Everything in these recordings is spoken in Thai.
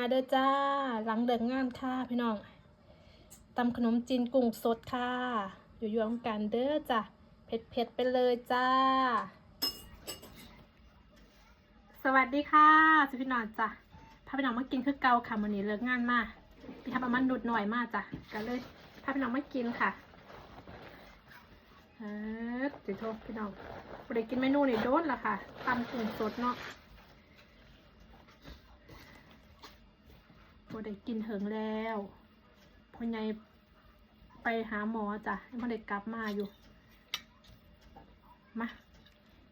าเด้อจ้าหลังเลิกงานค่ะพี่น้องตำขนมจีนกุ้งสดค่ะ อยู่ยวงกันเด้อจ้ะเผ็ดเผ็ดไปเลยจ้า สวัสดีค่ะสุพี่น้องจ้ะพาพี่น้องมากินคือเกาค่ะวันนี้เลิกงานมาพี่ทำประมาณนุดหน่อยมากจ้ะกันเลยพาพี่น้องมากินค่ะเออจิโทษพี่น้องได้กินเมนูนี่โดนละค่ะตำกุ้งสดเนาะ พอได้กินเหิงแล้วพ่อใหญ่ไปหาหมอจ้ะยังไม่ได้กลับมาอยู่ มา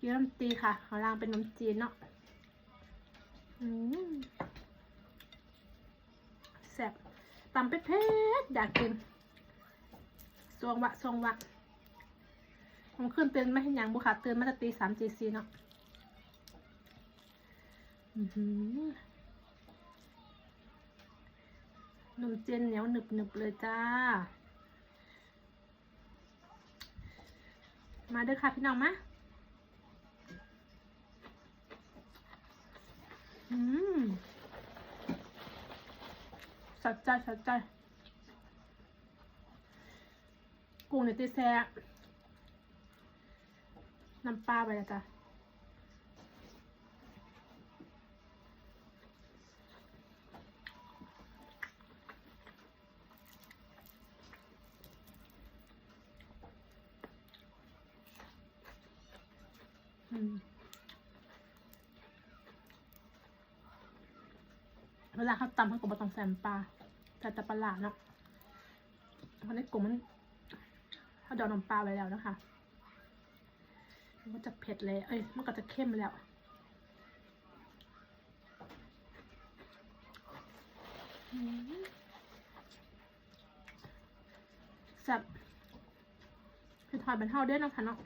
เยื่อน้ำตีค่ะขอล่างเป็นน้ำจีนเนาะอืมแซ่บตำเป็ดเพชรอยากกินสวงวะสวงวะผมขึ้นเตือนไม่ให้ยังบุค่ะเตือนมาจะตีสามจีซีเนาะอือหือ นมเจนเหนียวหนึบหนึบเลยจ้า มาเด้อค่ะพี่น้องมาอืมสัดใจสัดใจ กุ้งในตีแซ่น้ำปลาไปแล้วจ้ะ เวลาเขาตำเขาก็บต้องใส่น้ำปลาแต่ต่ปลาหลาดเนาะเพราะในกลุ่มมันเขาดองน้ำปลาไว้แล้วนะคะ มันก็จะเผ็ดเลย เอ้ย มันก็จะเข้มแล้วแซ่บคือทอดเป็นเท่าเด้อนะคะเนาะ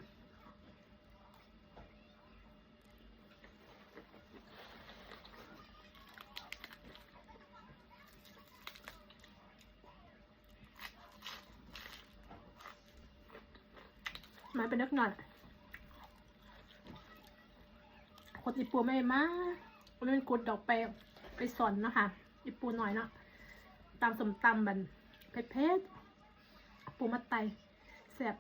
มาเป็นนักหน่อยกดอีปูไม่มากวันนี้กดดอกไปไปสอนเนาะคะอีปูหน่อยเนาะตามสมตำบันเผ็ดเผ็ดๆปูมัดไตแซ่บ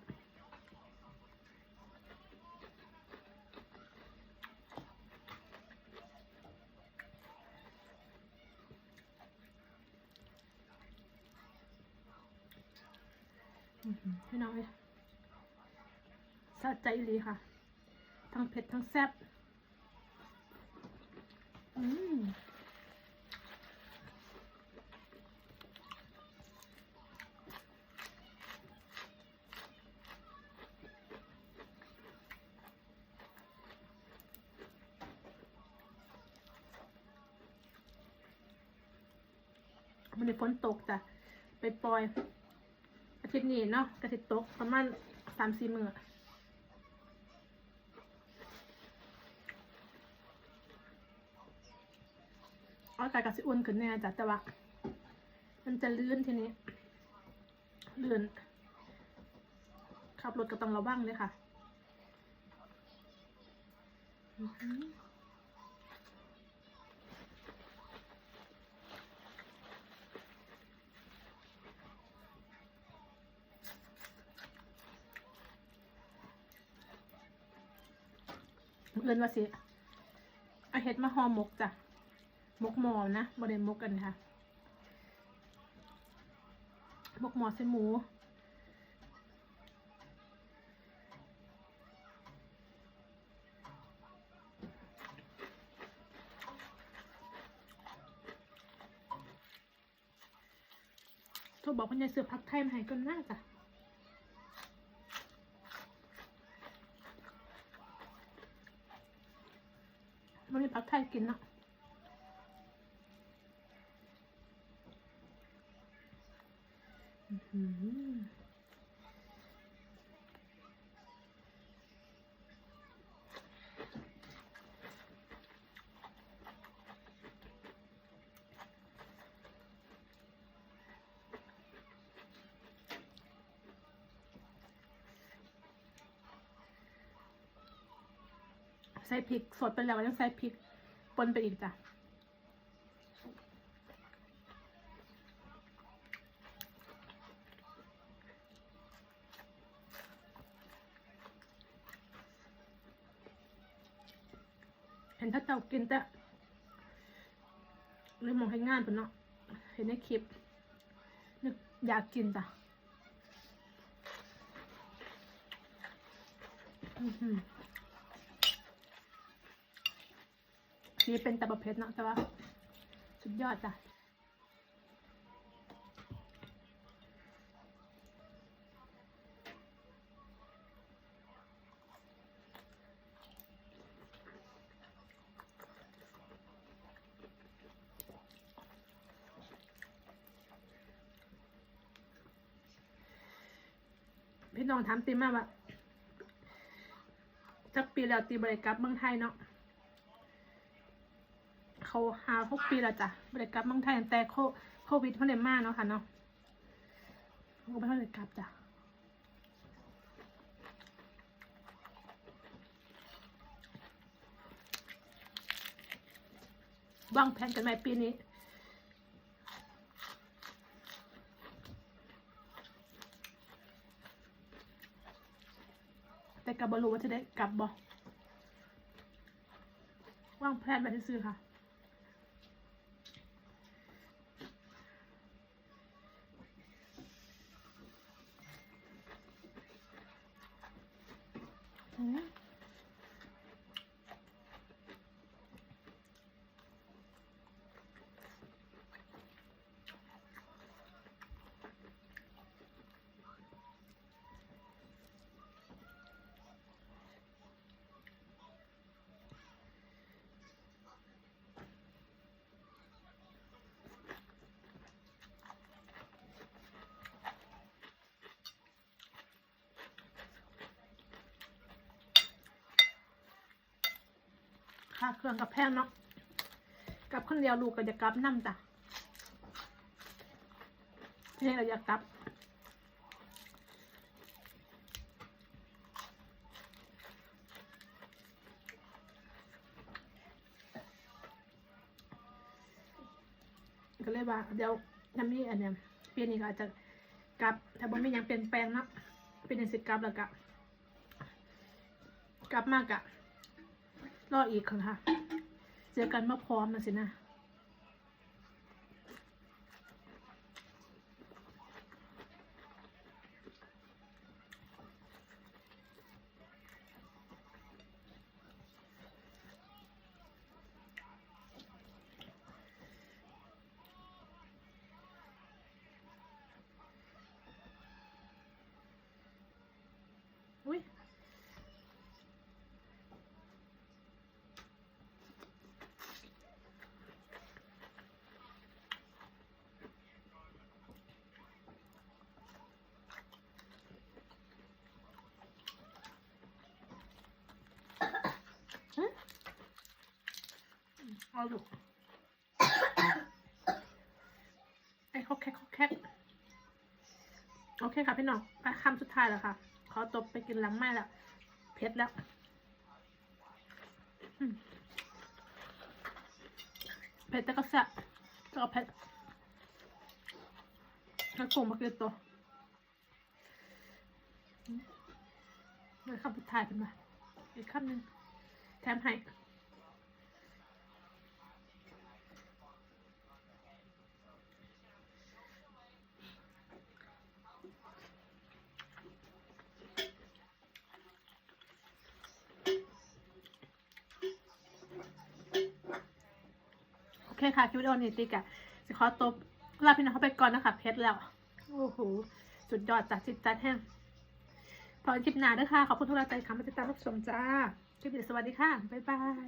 อื้อหือพี่น้องเอ้ย สะใจอีหลีค่ะ ทั้งเผ็ดทั้งแซ่บอืมมันในฝนตกจ้ะไปปล่อย อาทิตย์นี้เนาะกระติตกประมาณสามสี่มือ อากาศก็สิอุ่นขึ้นแน่จ้ะแต่ว่ามันจะลื่นทีนี้ ลื่น ขับรถก็ต้องระวังเลยค่ะอื้อหือเอินว่าสิเอาเห็ดมาห่อหมกจ้ะ มกหมอนะบริเวณมกกันค่ะมกหมอใส่หมูโทรบอกคุณยายเสือพักไทยมาให้ก่อนหน้าจ้ะวันนี้พักไทยกินเนาะ อื้อหือ ใส่พริกสดไปแล้วยังใส่พริกปนไปอีกจ้ะ ห็นถ้าเจ้ากินแต่เลยมองให้งานเพิ่นเนาะเห็นในคลิปนึกอยากกินจ้ะนี่เป็นตับะเภทเนาะแต่ว่า สุดยอดจ้ะ พี่น้องถามตีมาว่าจักปีแล้วตีบริกลับเมืองไทยเนาะเขาหาหกปีแล้วจ้ะบริกลับเมืองไทยแต่โคโควิดเขาเลยมากเนาะค่ะเนาะเขาไม่ค่อยได้กลับจ้ะวางแผนกันไหมปีนี้ กับบรูว่าจะได้กลับบ่ว่างแพลนไปซื้อค่ะ อืม ค่าเครื่องกับแพงเนาะกลับคนเดียวลูกก็จะกลับนั่จ้ะนี่เราอยากกลับก็เลยว่าเดี๋ยวน้ำนี้อันเนี้ยปีนี้ก็อาจจะกลับ ถ้าบ่มียังเปลี่ยนแปลงเนาะเป็นสิกลับแล้วก็กลับมากอะ รออีกค่ะ เจอกันมาพร้อมนะสินะ อุ้ย เอาดูไอ้เขาแคกเขาแคกโอเคค่ะพี่น้องไปคำสุดท้ายแล้วค่ะขอตบไปกินหลังไม้แล้วเผ็ดแล้วเผ็ดแต่ก็แซ่บแต่ก็เผ็ดแล้วคงมาเกินตัวเลยคำสุดท้ายเป็นมาอีกคำหนึ่งแถมให้ ค่ะคลิปวิดีโอนี้ติ๊กอะจะขอตบลาพี่น้องเขาไปก่อนนะคะเพชรแล้ว โอ้โห สุดยอดจัดจิตจัดแห้งพอคลิปหน้าด้วยค่ะ ขอบคุณทุกท่านใจค่ะมาติดตามรับชมจ้า คลิปนี้สวัสดีค่ะ บ๊ายบาย